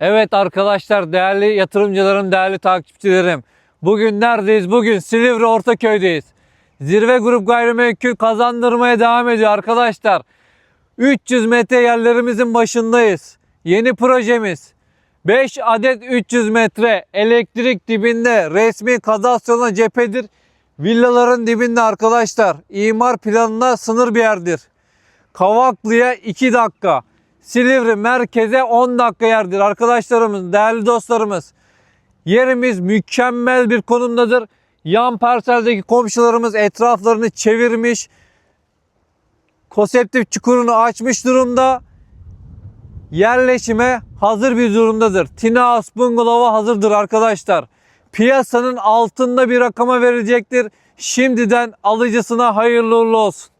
Evet arkadaşlar, değerli yatırımcılarım, değerli takipçilerim. Bugün neredeyiz? Bugün Silivri Ortaköy'deyiz. Zirve Grup Gayrimenkul kazandırmaya devam ediyor arkadaşlar. 300 metre yerlerimizin başındayız. Yeni projemiz. 5 adet 300 metre elektrik dibinde resmi kadastrona cephedir. Villaların dibinde arkadaşlar. İmar planına sınır bir yerdir. Kavaklı'ya 2 dakika. Silivri merkeze 10 dakika yerdir arkadaşlarımız, değerli dostlarımız. Yerimiz mükemmel bir konumdadır. Yan parseldeki komşularımız etraflarını çevirmiş. Konseptif çukurunu açmış durumda. Yerleşime hazır bir durumdadır. Tina House Bungalov'a hazırdır arkadaşlar. Piyasanın altında bir rakama verilecektir. Şimdiden alıcısına hayırlı uğurlu olsun.